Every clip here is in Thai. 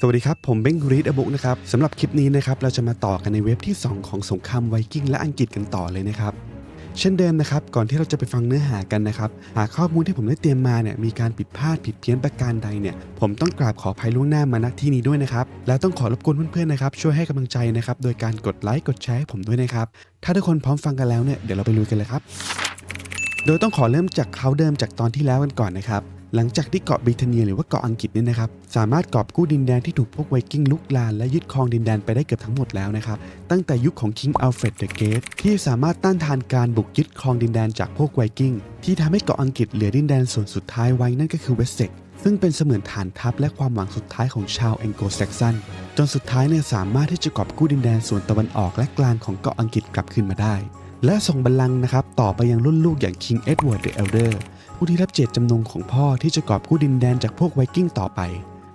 สวัสดีครับ ผมเบ้งรีดอบุกนะครับสำหรับคลิปนี้นะครับเราจะมาต่อกันในเว็บที่ 2 ของสงครามไวกิ้งและอังกฤษกันต่อเลยนะครับเช่นเดิมนะครับก่อนที่เราจะไปฟังเนื้อหากันนะครับหากข้อมูลที่ผมได้เตรียมมาเนี่ยมีการผิดพลาดผิดเพี้ยนประการใดเนี่ยผมต้องกราบขออภัยล่วงหน้ามาณที่นี้ด้วยนะครับแล้วต้องขอรบกวนเพื่อนๆนะครับช่วยให้กำลังใจนะครับโดยการกดไลค์กดแชร์ให้ผมด้วยนะครับถ้าทุกคนพร้อมฟังกันแล้วเนี่ยเดี๋ยวเราไปลุยกันเลยครับโดยต้องขอเริ่มจากเขาเดิมจากตอนที่แล้วกันก่อนนะครับ หลังจากที่เกาะบริเตเนียหรือว่าเกาะอังกฤษเนี่ยนะครับสามารถกอบกู้ดินแดนที่ถูกพวกไวกิ้งลุกลานและยึดครองดินแดนไปได้เกือบทั้งหมดแล้วนะครับตั้งแต่ยุคของคิงอัลเฟรดเดอะเกตที่สามารถต้านทานการบุกยึดครองดินแดนจากพวกไวกิ้งที่ทำให้เกาะอังกฤษเหลือดินแดนส่วนสุดท้ายไว้นั่นก็คือเวสเซ็กซึ่งเป็นเสมือนฐานทัพและความหวังสุดท้ายของชาวแองโกลแซกซันจนสุดท้ายเนี่ยสามารถที่จะกอบกู้ดินแดนส่วนตะวันออกและกลางของเกาะอังกฤษกลับคืนมาได้ และส่งบัลลังก์นะครับต่อไปยังรุ่นลูกอย่างคิงเอ็ดเวิร์ดเดอะเอลเดอร์ ผู้ที่รับเจตจำนงของพ่อที่จะกอบกู้ดินแดนจากพวกไวกิ้งต่อไป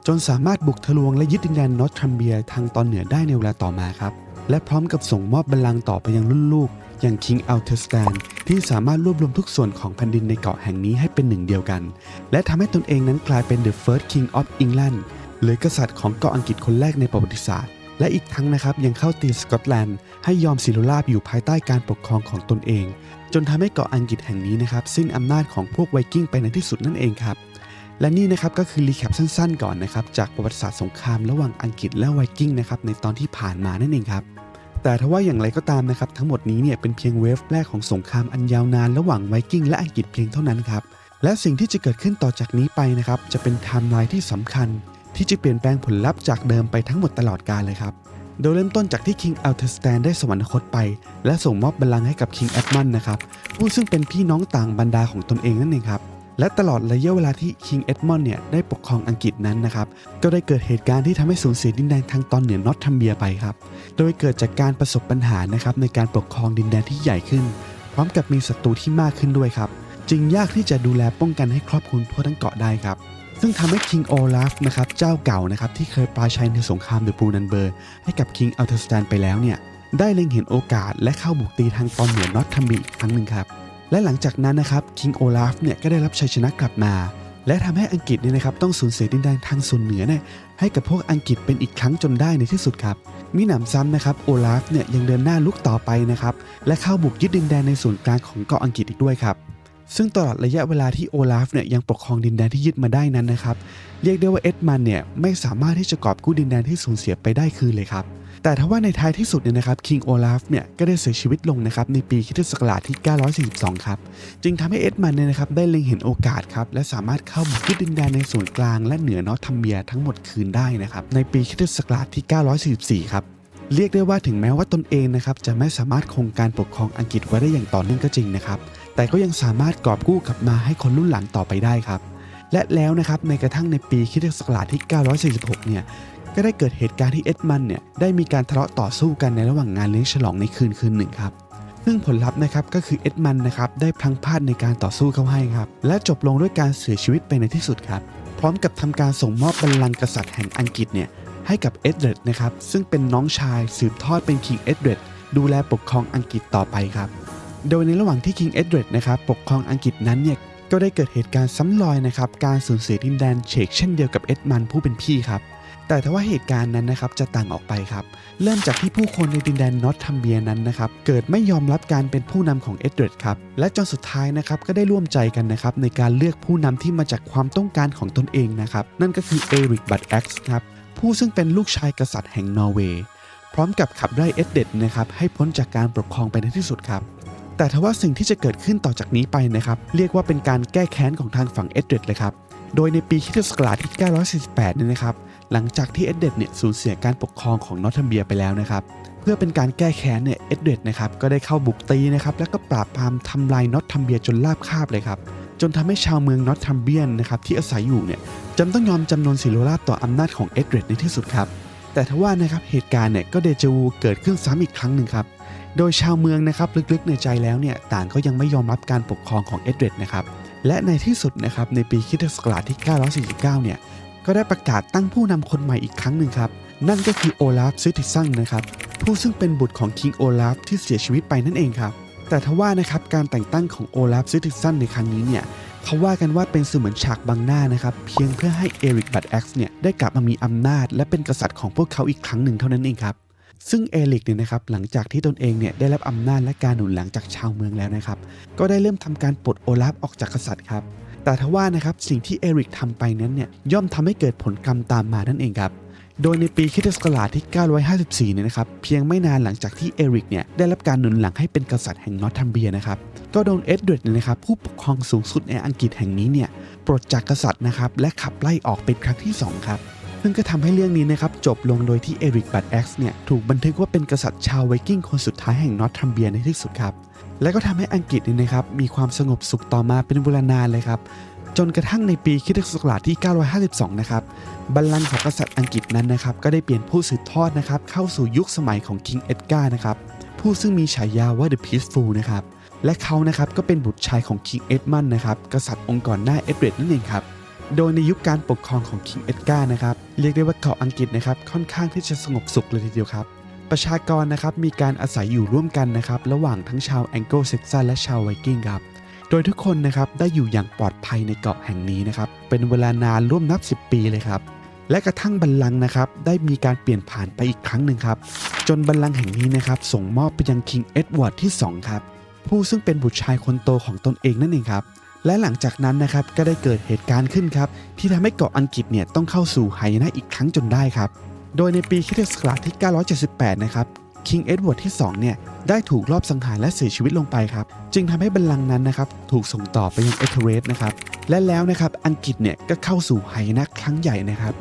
จนสามารถบุกทะลวงและยึดดินแดนนอตทรัมเบียทางตอนเหนือได้ในเวลาต่อมาครับ และพร้อมกับส่งมอบบัลลังก์ต่อไปยังรุ่นลูก อย่างคิงอัลเทสแตนที่สามารถรวบรวมทุกส่วนของแผ่นดินในเกาะแห่งนี้ให้เป็นหนึ่งเดียวกัน และทำให้ตนเองนั้นกลายเป็น The First King of England หรือกษัตริย์ของเกาะอังกฤษคนแรกในประวัติศาสตร์ และอีกทั้งนะครับยังเข้าตีสกอตแลนด์ให้ยอมศิลราบอยู่ภายใต้การปกครองของตนเอง จนทำให้เกาะอังกฤษแห่งนี้นะครับสิ้นอำนาจของพวกไวกิ้งไปในที่สุดนั่นเองครับและนี่นะครับก็คือรีแคปสั้นๆ ก่อนนะครับจากประวัติศาสตร์สงครามระหว่างอังกฤษและไวกิ้งนะครับในตอนที่ผ่านมานั่นเองครับแต่ถ้าว่าอย่างไรก็ตามนะครับทั้งหมดนี้เนี่ยเป็นเพียงเวฟแรกของสงครามอันยาวนานระหว่างไวกิ้งและอังกฤษเพียงเท่านั้นครับและสิ่งที่จะเกิดขึ้นต่อจากนี้ไปนะครับจะเป็นไทม์ไลน์ที่สำคัญ ที่จะเปลี่ยนแปลงผลลัพธ์จากเดิมไปทั้งหมดตลอดกาลเลยครับ โดยเริ่มต้นจากที่ King a l t e s t a n ได้สวรรคตไป และส่งมอบบัลลังก์ให้กับ King Edmund นะครับ ผู้ซึ่งเป็นพี่น้องต่างบรรดาของตนเองนั่นเองครับ และตลอดระยะเวลาที่ King Edmund เนี่ยได้ปกครองอังกฤษนั้นนะครับ ก็ได้เกิดเหตุการณ์ที่ทำให้สูญเสียดินแดนทางตอนเหนือนอตทัมเบียไปครับ โดยเกิดจากการประสบปัญหานะครับในการปกครองดินแดนที่ใหญ่ขึ้น พร้อมกับมีศัตรูที่มากขึ้นด้วยครับ จึงยากที่จะดูแลป้องกันให้ครอบคลุมทั่วทั้งเกาะได้ครับ ซึ่งทำให้คิงโอลาฟนะครับเจ้าเก่านะครับที่เคยปราชัยในสงครามเดอะบูนันเบอร์ให้กับคิงอัลเทสแตนไปแล้วเนี่ยได้เล็งเห็นโอกาสและเข้าบุกตีทางตอนเหนือนอตทัมบีอีกครั้งหนึ่งครับและหลังจากนั้นนะครับคิงโอลาฟเนี่ยก็ได้รับชัยชนะกลับมา และทำให้อังกฤษเนี่ยนะครับต้องสูญเสียดินแดนทางส่วนเหนือเนี่ยให้กับพวกอังกฤษเป็นอีกครั้งจนได้ในที่สุดครับมิหนำซ้ำนะครับโอลาฟเนี่ยยังเดินหน้าลุกต่อไปนะครับและเข้าบุกยึดดินแดนในส่วนกลางของเกาะอังกฤษอีกด้วยครับ ซึ่งตลอดระยะเวลาที่โอลาฟเนี่ยยังปกครองดินแดนที่ยึดมาได้นั้นนะครับ เรียกได้ว่าเอ็ดมันเนี่ยไม่สามารถที่จะกอบกู้ดินแดนที่สูญเสียไปได้คืนเลยครับ แต่ทว่าในท้ายที่สุดเนี่ยนะครับคิงโอลาฟเนี่ยก็ได้เสียชีวิตลงนะครับในปีคิศักราชที่ 942 ครับ จึงทำให้เอ็ดมันเนี่ยนะครับได้เล็งเห็นโอกาสครับและสามารถเข้าบุกยึดดินแดนในส่วนกลาง และเหนือนอตทัมเบียทั้งหมดคืนได้นะครับในปีคิศักราชที่ 944 ครับเรียกได้ว่าถึงแม้ว่าตนเองนะครับจะไม่สามารถคงการปกครองอังกฤษไว้ได้อย่างต่อเนื่องก็จริงนะครับ แต่ก็ยังสามารถกอบกู้กลับมาให้คนรุ่นหลังต่อไปได้ครับ และแล้วนะครับในกระทั่งในปีคริสตศักราชที่ 946 เนี่ยก็ได้เกิดเหตุการณ์ที่เอ็ดมันเนี่ยได้มีการทะเลาะต่อสู้กันในระหว่างงานเลี้ยงฉลองในคืนคืนหนึ่งครับซึ่งผลลัพธ์นะครับก็คือเอ็ดมันนะครับได้พลังพลาดในการต่อสู้เข้าให้ครับ และจบลงด้วยการเสียชีวิตไปในที่สุดครับ พร้อมกับทำการส่งมอบบัลลังก์กษัตริย์แห่งอังกฤษเนี่ยให้กับเอ็ดเดรดนะครับซึ่งเป็นน้องชายสืบทอดเป็นคิงเอ็ดเดรดดูแลปกครองอังกฤษต่อไปครับ โดยในระหว่างที่คิงเอ็ดเดรดนะครับปกครองอังกฤษนั้นเนี่ยก็ได้เกิดเหตุการณ์ซ้ำรอยนะครับการสูญเสียดินแดนเชกเช่นเดียวกับเอ็ดมันผู้เป็นพี่ครับแต่ทว่าเหตุการณ์นั้นนะครับจะต่างออกไปครับเริ่มจากที่ผู้คนในดินแดนนอตทัมเบียนั้นนะครับเกิดไม่ยอมรับการเป็นผู้นำของเอ็ดเดรดครับและจนสุดท้ายนะครับก็ได้ร่วมใจกันนะครับในการเลือกผู้นำที่มาจากความต้องการของตนเองนะครับนั่นก็คือเอริกบัตแอ็กซ์ครับผู้ซึ่งเป็นลูกชายกษัตริย์แห่งนอร์เวย์พร้อมกับขับไล่เอ็ดเดดนะครับให้พ้นจากการปกครองไปในที่สุดครับ แต่ทว่าสิ่งที่จะเกิดขึ้นต่อจากนี้ไปนะครับ เรียกว่าเป็นการแก้แค้นของทางฝั่งเอ็ดเดรดเลยครับ โดยในปีคิสตศักราชที่948เนี่ยนะครับ หลังจากที่เอ็ดเดรดเนี่ยสูญเสียการปกครองของนอตทัมเบียไปแล้วนะครับเพื่อเป็นการแก้แค้นเนี่ยเอ็ดเดรดนะครับก็ได้เข้าบุกตีนะครับแล้วก็ปราบปรามทำลายนอตทัมเบียจนราบคาบเลยครับจนทำให้ชาวเมืองนอตทัมเบียนนะครับที่อาศัยอยู่เนี่ยจำต้องยอมจำนนศิโรราต่ออำนาจของเอ็ดเดรดในที่สุดครับ แต่ทว่านะครับเหตุการณ์เนี่ยก็เดจาวูเกิดขึ้นซ้ำอีกครั้งหนึ่งครับ โดยชาวเมืองนะครับลึกๆในใจแล้วเนี่ยต่างก็ยังไม่ยอมรับการปกครองของเอ็ดเดรดนะครับและในที่สุดนะครับในปีคริสตศักราชที่ 949 เนี่ยก็ได้ประกาศตั้งผู้นำคนใหม่อีกครั้งหนึ่งครับ นั่นก็คือโอลาฟซิติซังนะครับผู้ซึ่งเป็นบุตรของคิงโอลาฟที่เสียชีวิตไปนั่นเองครับแต่ทว่านะครับการแต่งตั้งของโอลาฟซิติซันในครั้งนี้เนี่ยเขาว่ากันว่าเป็นเสมือนฉากบังหน้านะครับเพียงเพื่อให้เอริกบัตแอ็กซ์เนี่ยได้กลับมามีอำนาจ และเป็นกษัตริย์ของพวกเขาอีกครั้งหนึ่งเท่านั้นเองครับ ซึ่งเอริกเนี่ยนะครับหลังจากที่ตนเองเนี่ยได้รับอำนาจและการหนุนหลังจากชาวเมืองแล้วนะครับ ก็ได้เริ่มทำการปลดโอลาฟออกจากกษัตริย์ครับ แต่ทว่านะครับสิ่งที่เอริกทำไปนั้นเนี่ยย่อมทำให้เกิดผลกรรมตามมานั่นเองครับโดยในปีคริสตศักราชที่ 954 เนี่ยนะครับ เพียงไม่นานหลังจากที่เอริกเนี่ยได้รับการหนุนหลังให้เป็นกษัตริย์แห่งนอร์ทัมเบียนะครับ ก็โดนเอ็ดเวิร์ดเนี่ยนะครับผู้ปกครองสูงสุดในอังกฤษแห่งนี้เนี่ยปลดจากกษัตริย์นะครับและขับไล่ออกเป็นครั้งที่ 2 ครับ ซึ่งก็ทำให้เรื่องนี้นะครับจบลงโดยที่เอริกบัตแอ็กซ์เนี่ยถูกบันทึกว่าเป็นกษัตริย์ชาวไวกิ้งคนสุดท้ายแห่งนอร์ทัมเบียในที่สุดครับ และก็ทำให้อังกฤษเนี่ยนะครับมีความสงบสุขต่อมาเป็นเวลานานเลยครับ จนกระทั่งในปีคริสตศักราชที่ 952 นะครับบัลลังก์ของกษัตริย์อังกฤษนั้นนะครับก็ได้เปลี่ยนผู้สืบทอดนะครับเข้าสู่ยุคสมัยของคิงเอ็ดการ์นะครับผู้ซึ่งมีฉายาว่า The Peaceful นะครับและเขานะครับก็เป็นบุตรชายของคิงเอ็ดมันนะครับกษัตริย์องค์ก่อนหน้าเอ็ดเวิร์ดนั่นเองครับ โดยในยุคการปกครองของคิงเอ็ดการ์นะครับเรียกได้ว่าเกาะอังกฤษนะครับค่อนข้างที่จะสงบสุขเลยทีเดียวครับ ประชากรนะครับมีการอาศัยอยู่ร่วมกันนะครับระหว่างทั้งชาวแองโกลเซ็กซันและชาวไวกิ้งครับโดยทุกคนนะครับได้อยู่อย่างปลอดภัยในเกาะแห่งนี้นะครับเป็นเวลานานร่วมนับ 10 ปีเลยครับและกระทั่งบัลลังก์นะครับได้มีการเปลี่ยนผ่านไปอีกครั้งหนึ่งครับจนบัลลังก์แห่งนี้นะครับส่งมอบไปยังคิงเอ็ดเวิร์ดที่ 2 ครับ ผู้ซึ่งเป็นบุตรชายคนโตของตนเองนั่นเองครับ และหลังจากนั้นนะครับก็ได้เกิดเหตุการณ์ขึ้นครับที่ทำให้เกาะอังกฤษเนี่ยต้องเข้าสู่ไหยนะอีกครั้งจนได้ครับ โดยในปีคศที่ 978 นะครับคิงเอ็ดเวิร์ดที่2เนี่ยได้ถูกลอบสังหารและเสียชีวิตลงไปครับ จึงทำให้บัลลังก์นั้นนะครับถูกส่งต่อไปยังเอเธเรสนะครับและแล้วนะครับอังกฤษเนี่ยก็เข้าสู่ไหยนะครั้งใหญ่นะครับ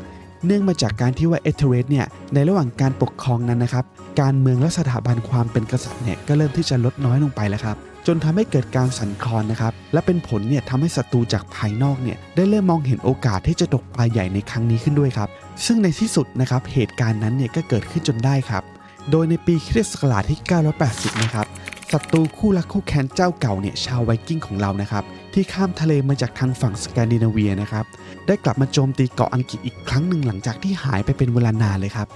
เนื่องมาจากการที่ว่าเอเธเรสเนี่ยในระหว่างการปกครองนั้นนะครับ การเมืองและสถาบันความเป็นกษัตริย์เนี่ยก็เริ่มที่จะลดน้อยลงไปแล้วครับ จนทำให้เกิดการสั่นคลอนนะครับ และเป็นผลเนี่ยทำให้ศัตรูจากภายนอกเนี่ยได้เริ่มมองเห็นโอกาสที่จะตกปลาใหญ่ในครั้งนี้ขึ้นด้วยครับ ซึ่งในที่สุดนะครับเหตุการณ์นั้นเนี่ยก็เกิดขึ้นจนได้ครับ โดยในปีคริสต์ศักราชที่ 980 นะครับศัตรูคู่รักคู่แค้นเจ้าเก่าเนี่ยชาวไวกิ้งของเรานะครับที่ข้ามทะเลมาจากทางฝั่งสแกนดิเนเวียนะครับได้กลับมาโจมตีเกาะอังกฤษอีกครั้งหนึ่งหลังจากที่หายไปเป็นเวลานานเลยครับ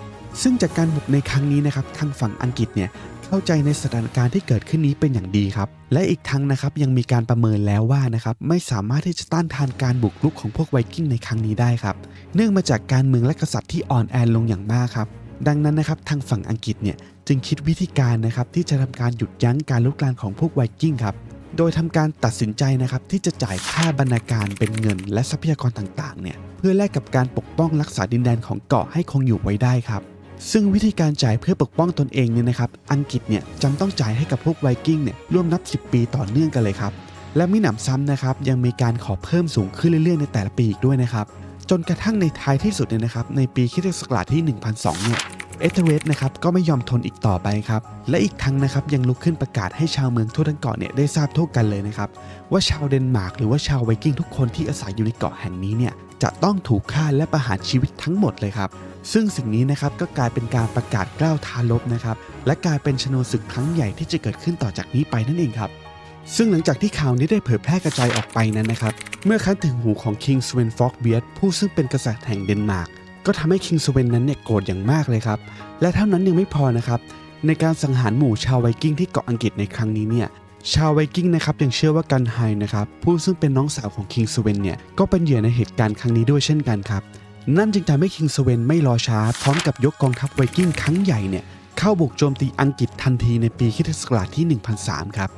ซึ่งจากการบุกในครั้งนี้นะครับทางฝั่งอังกฤษเนี่ย เข้าใจในสถานการณ์ที่เกิดขึ้นนี้เป็นอย่างดีครับ และอีกทั้งนะครับยังมีการประเมินแล้วว่านะครับไม่สามารถที่จะต้านทานการบุกรุกของพวกไวกิ้งในครั้งนี้ได้ครับ เนื่องมาจากการเมืองและกษัตริย์ที่อ่อนแอลงอย่างมากครับดังนั้นนะครับทางฝั่งอังกฤษเนี่ยจึงคิดวิธีการนะครับที่จะทำการหยุดยั้งการลุกลามของพวกไวกิ้งครับโดยทำการตัดสินใจนะครับที่จะจ่ายค่าบรรณาการเป็นเงินและทรัพยากรต่างๆเนี่ยเพื่อแลกกับการปกป้องรักษาดินแดนของเกาะให้คงอยู่ไว้ได้ครับ ซึ่งวิธีการจ่ายเพื่อปกป้องตนเองเนี่ยนะครับ อังกฤษเนี่ยจำต้องจ่ายให้กับพวกไวกิ้งเนี่ยร่วมนับ 10 ปีต่อเนื่องกันเลยครับ และมิหนำซ้ำนะครับยังมีการขอเพิ่มสูงขึ้นเรื่อยๆ ในแต่ละปีอีกด้วยนะครับ จนกระทั่งในท้ายที่สุดเนี่ยนะครับในปีคิสตศักราชที่ 1002 เนี่ยเอเธเรสนะครับก็ไม่ยอมทนอีกต่อไปครับ และอีกทั้งนะครับยังลุกขึ้นประกาศให้ชาวเมืองทั่วทั้งเกาะเนี่ยได้ทราบทั่วกันเลยนะครับ ว่าชาวเดนมาร์กหรือว่าชาวไวกิ้งทุกคนที่อาศัยอยู่ในเกาะแห่งนี้เนี่ย จะต้องถูกฆ่าและประหารชีวิตทั้งหมดเลยครับ ซึ่งสิ่งนี้นะครับก็กลายเป็นการประกาศกล้าวทาลบนะครับและกลายเป็นชนวนศึกครั้งใหญ่ที่จะเกิดขึ้นต่อจากนี้ไปนั่นเองครับซึ่งหลังจากที่ข่าวนี้ได้เผยแพร่กระจายออกไปนั้นนะครับ เมื่อครั้งถึงหูของคิงสเวนฟอกเบียผู้ซึ่งเป็นกษัตริย์แห่งเดนมาร์ก ก็ทำให้คิงสเวนนั้นเนี่ยโกรธอย่างมากเลยครับ และเท่านั้นยังไม่พอนะครับ ในการสังหารหมู่ชาวไวกิ้งที่เกาะอังกฤษในครั้งนี้เนี่ย ชาวไวกิ้งนะครับยังเชื่อว่ากันไฮนะครับผู้ซึ่งเป็นน้องสาวของคิงสเวนเนี่ยก็เป็นเหยื่อในเหตุการณ์ครั้งนี้ด้วยเช่นกันครับนั่นจึงทำให้คิงสเวนไม่รอช้า พร้อมกับยกกองทัพไวกิ้งครั้งใหญ่เนี่ยเข้าบุกโจมตีอังกฤษทันทีในปีคิศกราชที่ 1003 ครับ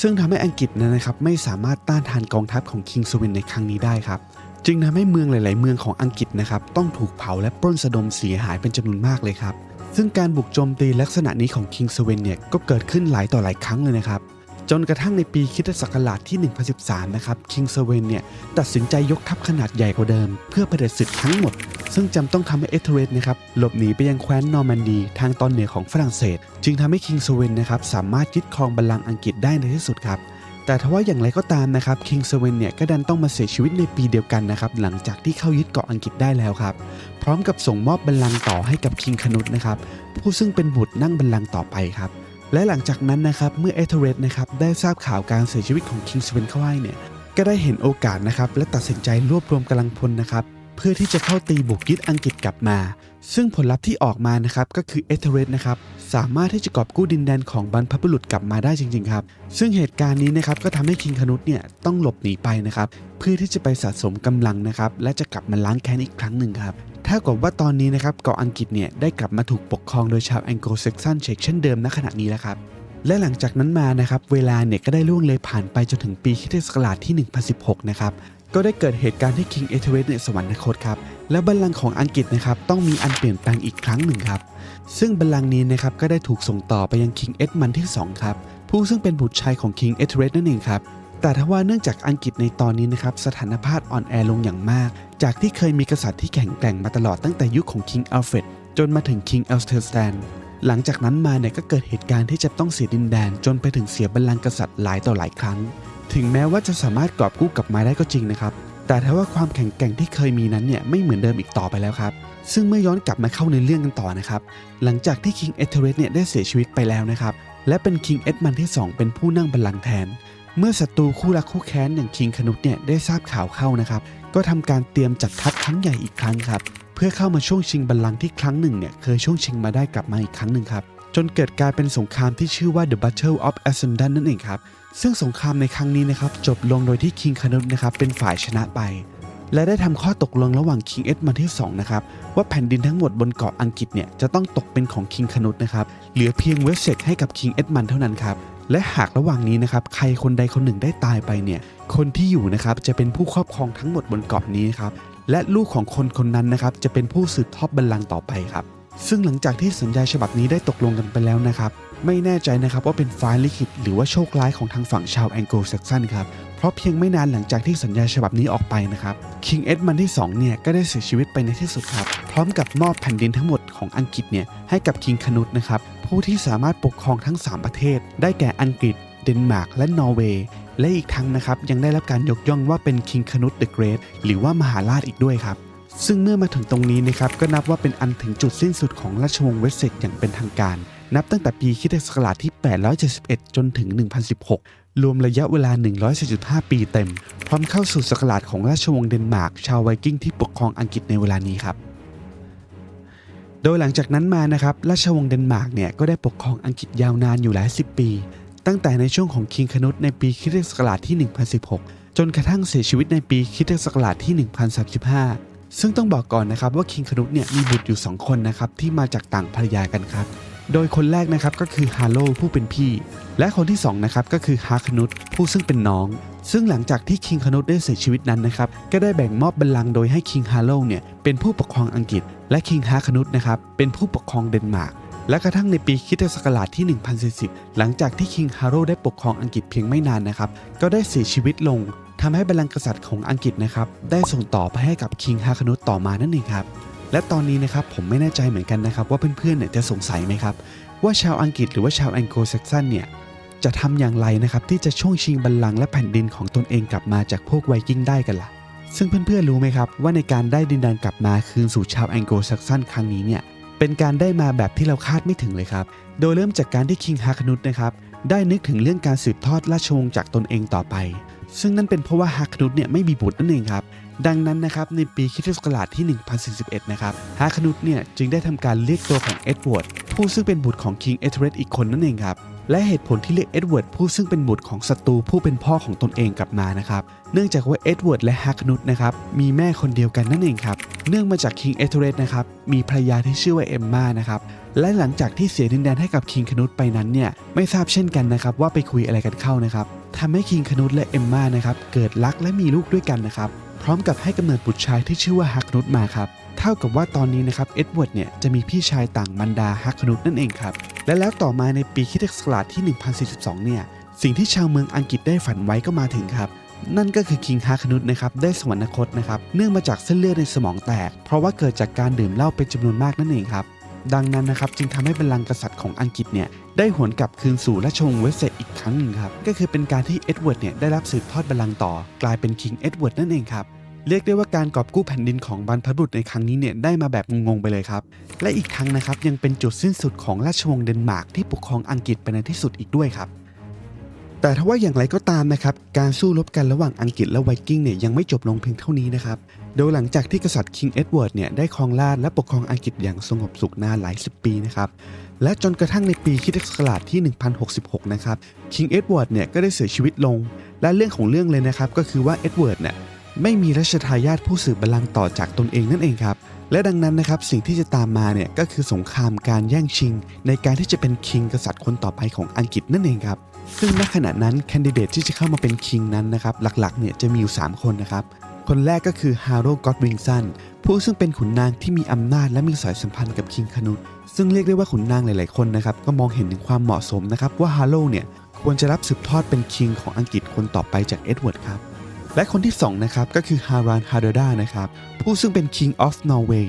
ซึ่งทำให้อังกฤษนั้นนะครับไม่สามารถต้านทานกองทัพของคิงสเวนในครั้งนี้ได้ครับ จึงทำให้เมืองหลาย ๆ เมืองของอังกฤษนะครับต้องถูกเผาและปล้นสะดมเสียหายเป็นจำนวนมากเลยครับ ซึ่งการบุกโจมตีลักษณะนี้ของคิงสเวนเนี่ยก็เกิดขึ้นหลายต่อหลายครั้งเลยนะครับ จนกระทั่งในปีคริสตศักราชที่ 1013 นะครับ คิงสเวนเนี่ย ตัดสินใจยกทัพขนาดใหญ่กว่าเดิม เพื่อเผด็จศึกทั้งหมด ซึ่งจำต้องทำให้เอเธเรสนะครับ หลบหนีไปยังแคว้นนอร์แมนดี ทางตอนเหนือของฝรั่งเศส จึงทำให้คิงสเวนนะครับ สามารถยึดครองบัลลังก์อังกฤษได้ในที่สุดครับแต่ทว่าอย่างไรก็ตามนะครับคิงสเวนเนี่ยก็ดันต้องมาเสียชีวิตในปีเดียวกันนะครับหลังจากที่เข้ายึดเกาะอังกฤษได้แล้วครับ พร้อมกับส่งมอบบัลลังก์ต่อให้กับคิงคนุตนะครับผู้ซึ่งเป็นบุตรนั่งบัลลังก์ต่อไปครับ และหลังจากนั้นนะครับเมื่อเอเธเรสนะครับได้ทราบข่าวการเสียชีวิตของคิงสเวนเข้าให้เนี่ยก็ได้เห็นโอกาสนะครับและตัดสินใจรวบรวมกำลังพลนะครับเพื่อที่จะเข้าตีบุกยึดอังกฤษกลับมา ซึ่งผลลัพธ์ที่ออกมานะครับก็คือเอเธเรสนะครับสามารถที่จะกอบกู้ดินแดนของบรรพบุรุษกลับมาได้จริงๆครับ ซึ่งเหตุการณ์นี้นะครับก็ทำให้คิงคนุษเนี่ยต้องหลบหนีไปนะครับเพื่อที่จะไปสะสมกำลังนะครับและจะกลับมาล้างแค้นอีกครั้งหนึ่งครับ ถ้ากับว่าตอนนี้นะครับเกาะอังกฤษเนี่ยได้กลับมาถูกปกครองโดยชาวแองโกลเซกซันเชกเช่นเดิมณขณะนี้แล้วครับและหลังจากนั้นมานะครับเวลาเนี่ยก็ได้ล่วงเลยผ่านไปจนถึงปีคริสตศักราชที่ 1016 นะครับก็ได้เกิดเหตุการณ์ที่คิงเอเธเวสเนี่ยสวรรคตครับและบัลลังก์ของอังกฤษนะครับต้องมีอันเปลี่ยนแปลงอีกครั้งหนึ่งครับซึ่งบัลลังก์นี้นะครับก็ได้ถูกส่งต่อไปยังคิงเอ็ดมันที่2ครับผู้ซึ่งเป็นบุตรชายของคิงเอเธเวสนั่นเองครับ แต่ทว่าเนื่องจากอังกฤษในตอนนี้นะครับสถานภาพอ่อนแอลงอย่างมาก จากที่เคยมีกษัตริย์ที่แข็งแกร่งมาตลอดตั้งแต่ยุคของคิงอัลเฟรดจนมาถึงคิงอัลสเทอร์สแตนหลังจากนั้นมาเนี่ยก็เกิดเหตุการณ์ที่จะต้องเสียดินแดน จนไปถึงเสียบัลลังก์กษัตริย์หลายต่อหลายครั้ง ถึงแม้ว่าจะสามารถกอบกู้กลับมาได้ก็จริงนะครับ แต่ถ้าว่าความแข็งแกร่งที่เคยมีนั้นเนี่ยไม่เหมือนเดิมอีกต่อไปแล้วครับ ซึ่งเมื่อย้อนกลับมาเข้าในเรื่องกันต่อนะครับ หลังจากที่คิงเอเธเรสเนี่ยได้เสียชีวิตไปแล้วนะครับ และเป็นคิงเอ็ดมันที่ 2 เป็นผู้นั่งบัลลังก์แทน เมื่อศัตรูคู่รักคู่แค้นอย่างคิงคนุษเนี่ยได้ทราบข่าวเข้านะครับ ก็ทำการเตรียมจัดทัพครั้งใหญ่อีกครั้งครับ เพื่อเข้ามาช่วงชิงบัลลังก์ที่ครั้งหนึ่งเนี่ยเคยช่วงชิงมาได้กลับมาอีกครั้งหนึ่งครับจนเกิดกลายเป็นสงครามที่ชื่อว่า The Battle of Essendon นั่นเองครับ ซึ่งสงครามในครั้งนี้นะครับจบลงโดยที่คิงคนุษนะครับเป็นฝ่ายชนะไป และได้ทำข้อตกลงระหว่างคิงเอ็ดมันที่2นะครับว่าแผ่นดินทั้งหมดบนเกาะอังกฤษเนี่ยจะต้องตกเป็นของคิงคนุษนะครับเหลือเพียงเวสเซกให้กับคิงเอ็ดมันเท่านั้นครับ และหากระหว่างนี้นะครับใครคนใดคนหนึ่งได้ตายไปเนี่ยคนที่อยู่นะครับจะเป็นผู้ครอบครองทั้งหมดบนเกาะนี้ครับและลูกของคนคนนั้นนะครับจะเป็นผู้สืบทอดบัลลังก์ต่อไปครับซึ่งหลังจากที่สัญญาฉบับนี้ได้ตกลงกันไปแล้วนะครับ ไม่แน่ใจนะครับว่าเป็นฟ้าลิขิตหรือว่าโชคร้ายของทางฝั่งชาวแองโกลแซกซันครับ เพราะเพียงไม่นานหลังจากที่สัญญาฉบับนี้ออกไปนะครับคิงเอ็ดมันที่2เนี่ยก็ได้เสียชีวิตไปในที่สุดครับพร้อมกับมอบแผ่นดินทั้งหมดของอังกฤษเนี่ยให้กับคิงคนุษนะครับผู้ที่สามารถปกครองทั้ง 3 ประเทศ ได้แก่อังกฤษ เดนมาร์กและนอร์เวย์และอีกทั้งนะครับยังได้รับการยกย่องว่าเป็นคิงคนุษเดอะเกรทหรือว่ามหาราชอีกด้วยครับซึ่งเมื่อมาถึงตรงนี้นะครับก็นับว่าเป็นอันถึงจุดสิ้นสุดของราชวงศ์เวสเซ็กอย่างเป็นทางการ นับตั้งแต่ปีคริสตศักราชที่ 871 จนถึง 1016 รวมระยะเวลา 145 ปีเต็ม พร้อมเข้าสู่ศักราชของราชวงศ์เดนมาร์กชาวไวกิ้งที่ปกครองอังกฤษในเวลานี้ครับ โดยหลังจากนั้นมานะครับ ราชวงศ์เดนมาร์กเนี่ยก็ได้ปกครองอังกฤษยาวนานอยู่หลายสิบปี ตั้งแต่ในช่วงของคิงคนุษในปีคริสตศักราชที่ 1016 จนกระทั่งเสียชีวิตในปีคริสตศักราชที่ 1035 ซึ่งต้องบอกก่อนนะครับว่าคิงคนุษเนี่ยมีบุตรอยู่ 2 คนนะครับที่มาจากต่างภรรยากันครับ โดยคนแรกนะครับก็คือฮาโลผู้เป็นพี่ และคนที่2นะครับก็คือฮาคนุษผู้ซึ่งเป็นน้อง ซึ่งหลังจากที่คิงคนุษได้เสียชีวิตนั้นนะครับก็ได้แบ่งมอบบัลลังก์โดยให้คิงฮาโลเนี่ยเป็นผู้ปกครองอังกฤษ และคิงฮาคนุษนะครับเป็นผู้ปกครองเดนมาร์กและกระทั่งในปีคริสตศักราชที่ 1040 หลังจากที่คิงฮาโรได้ปกครองอังกฤษเพียงไม่นานนะครับ ก็ได้เสียชีวิตลงทำให้บัลลังก์กษัตริย์ของอังกฤษนะครับ ได้ส่งต่อไปให้กับคิงฮาคนุษต่อมานั่นเองครับ และตอนนี้นะครับผมไม่แน่ใจเหมือนกันนะครับว่าเพื่อนๆเนี่ยจะสงสัยไหมครับ ว่าชาวอังกฤษหรือว่าชาวแองโกลแซกซันเนี่ยจะทำอย่างไรนะครับที่จะช่วงชิงบัลลังก์และแผ่นดินของตนเองกลับมาจากพวกไวกิ้งได้กันล่ะ ซึ่งเพื่อนๆรู้ไหมครับว่าในการได้ดินแดนกลับมาคืนสู่ชาวแองโกลแซกซันครั้งนี้เนี่ยเป็นการได้มาแบบที่เราคาดไม่ถึงเลยครับ โดยเริ่มจากการที่คิงฮาคนุตนะครับได้นึกถึงเรื่องการสืบทอดราชวงศ์จากตนเองต่อไป ซึ่งนั่นเป็นเพราะว่าฮาคนุตเนี่ยไม่มีบุตรนั่นเองครับ ดังนั้นนะครับในปีคริสตศักราชที่ 1041 นะครับฮาคนุตเนี่ยจึงได้ทำการเรียกตัวของเอ็ดเวิร์ดผู้ซึ่งเป็นบุตรของคิงเอเธเรตอีกคนนั่นเองครับและเหตุผลที่เรียกเอ็ดเวิร์ดผู้ซึ่งเป็นบุตรของศัตรูผู้เป็นพ่อของตนเองกลับมานะครับ เนื่องจากว่าเอ็ดเวิร์ดและฮักนุตนะครับมีแม่คนเดียวกันนั่นเองครับ เนื่องมาจากคิงเอเธเรตนะครับมีภรรยาที่ชื่อว่าเอมมานะครับ และหลังจากที่เสียดินแดนให้กับคิงคนุตไปนั้นเนี่ยไม่ทราบเช่นกันนะครับว่าไปคุยอะไรกันเข้านะครับทำให้คิงคนุตและเอมมานะครับเกิดรักและมีลูกด้วยกันนะครับ ร้อมกับให้กำเนิดบุตรชายที่ชื่อว่าฮักนุตมาครับเท่ากับว่าตอนนี้นะครับเอ็ดเวิร์ดเนี่ยจะมีพี่ชายต่างมันดาฮักนุตนั่นเองครับและแล้วต่อมาในปีคริสตศักราชที่ 1042 เนี่ยสิ่งที่ชาวเมืองอังกฤษได้ฝันไว้ก็มาถึงครับนั่นก็คือคิงฮาคนุตนะครับได้สวรรคตนะครับเนื่องมาจากเส้นเลือดในสมองแตก เพราะว่าเกิดจากการดื่มเหล้าเป็นจำนวนมากนั่นเองครับดังนั้นนะครับจึงทำให้บัลลังก์กษัตริย์ของอังกฤษเนี่ยได้หวนกลับคืนสู่ราชวงศ์เวสเซกอีกครั้งหนึ่งครับก็คือเป็นการที่เอ็ดเวิร์ดเนี่ยได้รับสืบทอดบัลลังก์ต่อกลายเป็นคิงเอ็ดเวิร์ดนั่นเองครับ เรียกได้ว่าการกอบกู้แผ่นดินของบรรพบุรุษในครั้งนี้เนี่ยได้มาแบบงงๆไปเลยครับ และอีกทั้งนะครับยังเป็นจุดสิ้นสุดของราชวงศ์เดนมาร์กที่ปกครองอังกฤษไปในที่สุดอีกด้วยครับแต่ถ้าว่าอย่างไรก็ตามนะครับ การสู้รบกันระหว่างอังกฤษและไวกิ้งเนี่ยยังไม่จบลงเพียงเท่านี้นะครับ โดยหลังจากที่กษัตริย์คิงเอ็ดเวิร์ดเนี่ยได้ครองราชและปกครองอังกฤษอย่างสงบสุขนานหลายสิบปีนะครับ และจนกระทั่งในปีคริสตศักราชที่ 1066 นะครับ คิงเอ็ดเวิร์ดเนี่ยก็ได้เสียชีวิตลง และเรื่องของเรื่องเลยนะครับก็คือว่าเอ็ดเวิร์ดเนี่ย ไม่มีรัชทายาทผู้สืบบัลลังก์ต่อจากตนเองนั่นเองครับ และดังนั้นนะครับสิ่งที่จะตามมาเนี่ยก็คือสงครามการแย่งชิง ในการที่จะเป็นคิงกษัตริย์คนต่อไปของอังกฤษนั่นเองครับซึ่งณขณะนั้นแคนดิเดตที่จะเข้ามาเป็นคิงนั้นนะครับหลักๆเนี่ยจะมีอยู่ 3 คนนะครับคนแรกก็คือฮาร์โรก็อดวิงสันผู้ซึ่งเป็นขุนนางที่มีอำนาจและมีสายสัมพันธ์กับคิงคนุตซึ่งเรียกได้ว่าขุนนางหลาย ๆ คนนะครับก็มองเห็นถึงความเหมาะสมนะครับว่าฮาร์โรเนี่ยควรจะรับสืบทอดเป็นคิงของอังกฤษคนต่อไปจากเอ็ดเวิร์ดครับ และคนที่2นะครับก็คือฮารานฮาร์ดานะครับผู้ซึ่งเป็น King of Norway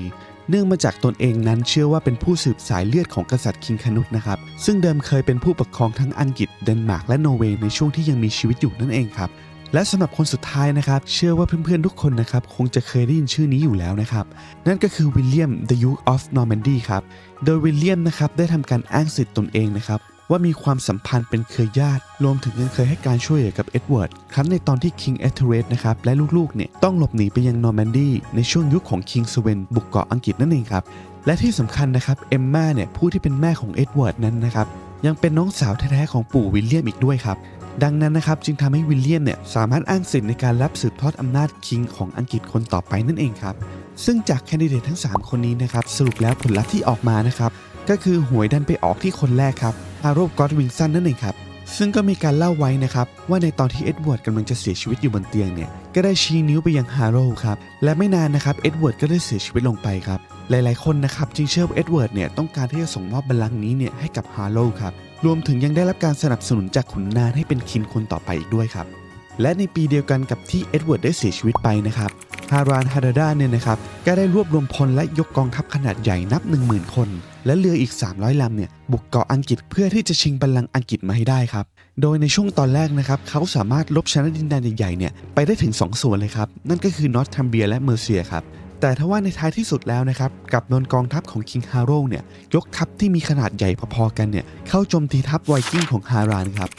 เนื่องมาจากตนเองนั้นเชื่อว่าเป็นผู้สืบสายเลือดของกษัตริย์คิงคนุตนะครับซึ่งเดิมเคยเป็นผู้ปกครองทั้งอังกฤษเดนมาร์กและนอร์เวย์ในช่วงที่ยังมีชีวิตอยู่นั่นเองครับและสำหรับคนสุดท้ายนะครับ เชื่อว่าเพื่อนๆทุกคนนะครับ คงจะเคยได้ยินชื่อนี้อยู่แล้วนะครับ นั่นก็คือวิลเลียม the Duke of Normandy ครับ โดยวิลเลียมนะครับ ได้ทำการอ้างสิทธิ์ตนเองนะครับ ว่ามีความสัมพันธ์เป็นเครือญาติ รวมถึงยังเคยให้การช่วยเหลือกับเอ็ดเวิร์ดครั้นในตอนที่คิงเอเธเรสนะครับและลูกๆเนี่ยต้องหลบหนีไปยังนอร์แมนดีในช่วงยุคของคิงสเวนบุกเกาะอังกฤษนั่นเองครับและที่สำคัญนะครับเอมมาเนี่ยผู้ที่เป็นแม่ของเอ็ดเวิร์ดนั้นนะครับยังเป็นน้องสาวแท้ๆของปู่วิลเลียมอีกด้วยครับดังนั้นนะครับจึงทำให้วิลเลียมเนี่ยสามารถอ้างสิทธิ์ในการรับสืบทอดอำนาจคิงของอังกฤษคนต่อไปนั่นเองครับซึ่งจากแคนดิเดตทั้ง 3 คนนี้นะครับสรุปแล้วผลลัพธ์ที่ออกมานะครับก็คือหวยดันไปออกที่คนแรกครับ ฮาร์โรกอดวิงสันนั่นเองครับ ซึ่งก็มีการเล่าไว้นะครับ ว่าในตอนที่เอ็ดเวิร์ดกำลังจะเสียชีวิตอยู่บนเตียงเนี่ย ก็ได้ชี้นิ้วไปยังฮาร์โรครับ และไม่นานนะครับ เอ็ดเวิร์ดก็ได้เสียชีวิตลงไปครับ หลายๆ คนนะครับจึงเชื่อว่าเอ็ดเวิร์ดเนี่ยต้องการที่จะส่งมอบบัลลังก์นี้เนี่ยให้กับฮาร์โรครับ รวมถึงยังได้รับการสนับสนุนจากขุนนางให้เป็นคินคนต่อไปอีกด้วยครับ และในปีเดียวกันกับที่เอ็ดเวิร์ดได้เสียชีวิตไปนะครับ ฮารานฮาร์ดาเนี่ยนะครับก็ได้รวบรวมพลและยกกองทัพขนาดใหญ่นับ 10,000 คน และเรืออีก 300ลำเนี่ยบุกเกาะอังกฤษเพื่อที่จะชิงบัลลังก์อังกฤษมาให้ได้ครับ โดยในช่วงตอนแรกนะครับเขาสามารถลบชนะดินแดนใหญ่ๆเนี่ยไปได้ถึง 2 ส่วนเลยครับ นั่นก็คือนอตทัมเบียและเมอร์เซียครับแต่ถ้าว่าในท้ายที่สุดแล้วนะครับกับโดนกองทัพของคิงฮาโรเนี่ยยกทัพที่มีขนาดใหญ่พอๆกันเนี่ยเข้าโจมตีทัพไวกิ้งของฮารานครับ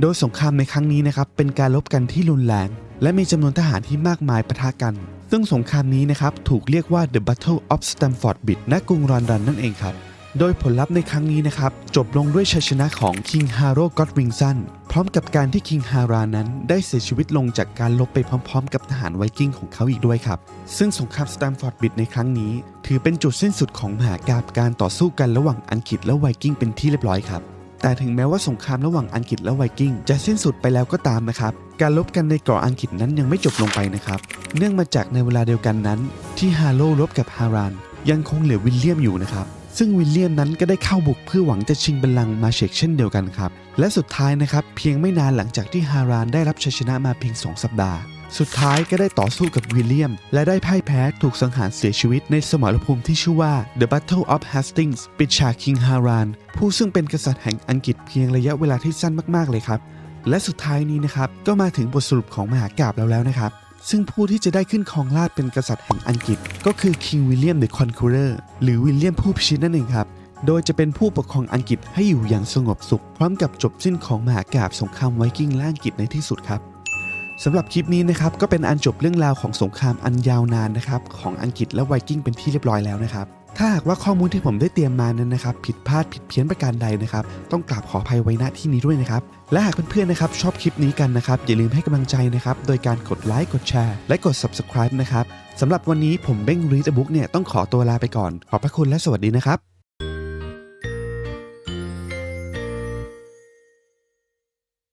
โดยสงครามในครั้งนี้นะครับเป็นการลบกันที่รุนแรง และมีจำนวนทหารที่มากมายปะทะกัน ซึ่งสงครามนี้นะครับถูกเรียกว่า The Battle of Stamford Bridge ณกรุงลอนดอนนั่นเองครับ โดยผลลัพธ์ในครั้งนี้นะครับ จบลงด้วยชัยชนะของ King Haro Godwinson พร้อมกับการที่ King Hara นั้นได้เสียชีวิตลงจากการลบไปพร้อมๆ กับทหารไวกิ้งของเขาอีกด้วยครับ ซึ่งสงครามสแตมฟอร์ดบิดในครั้งนี้ ถือเป็นจุดสิ้นสุดของมหากาบการต่อสู้กันระหว่างอังกฤษและไวกิ้งเป็นที่เรียบร้อยครับแต่ถึงแม้ว่าสงครามระหว่างอังกฤษและไวกิ้งจะสิ้นสุดไปแล้วก็ตามนะครับ การลบกันในเกาะอังกฤษนั้นยังไม่จบลงไปนะครับ เนื่องมาจากในเวลาเดียวกันนั้น ที่ฮาโลรบกับฮารานยังคงเหลือวิลเลียมอยู่นะครับ ซึ่งวิลเลียมนั้นก็ได้เข้าบุกเพื่อหวังจะชิงบัลลังก์มาเชกเช่นเดียวกันครับ และสุดท้ายนะครับ เพียงไม่นานหลังจากที่ฮารานได้รับชัยชนะมาเพียง 2 สัปดาห์ สุดท้ายก็ได้ต่อสู้กับวิลเลียม และได้พ่ายแพ้ถูกสังหารเสียชีวิตในสมรภูมิที่ชื่อว่า The Battle of Hastings ปิดฉากคิงฮารานผู้ซึ่งเป็นกษัตริย์แห่งอังกฤษเพียงระยะเวลาที่สั้นมากๆเลยครับและสุดท้ายนี้นะครับก็มาถึงบทสรุปของมหากาบแล้วแล้วนะครับ ซึ่งผู้ที่จะได้ขึ้นครองราชเป็นกษัตริย์แห่งอังกฤษ ก็คือคิงวิลเลียมเดอะคอนคูเรอร์หรือวิลเลียมผู้พิชิตนั่นเองครับ โดยจะเป็นผู้ปกครองอังกฤษให้อยู่อย่างสงบสุข พร้อมกับจบสิ้นของมหากาบสงครามไวกิ้งและอังกฤษในที่สุดครับสำหรับคลิปนี้นะครับก็เป็นอันจบเรื่องราวของสงครามอันยาวนานนะครับของอังกฤษและไวกิ้งเป็นที่เรียบร้อยแล้วนะครับ ถ้าหากว่าข้อมูลที่ผมได้เตรียมมานั้นนะครับ ผิดพลาดผิดเพี้ยนประการใดนะครับ ต้องกราบขออภัยไว้ณที่นี้ด้วยนะครับ และหากเพื่อนๆนะครับ ชอบคลิปนี้กันนะครับ อย่าลืมให้กำลังใจนะครับ โดยการกดไลค์กดแชร์ และกด subscribe นะครับสำหรับวันนี้ผมเบ้งรีดบุ๊กเนี่ยต้องขอตัวลาไปก่อน ขอบพระคุณและสวัสดีนะครับ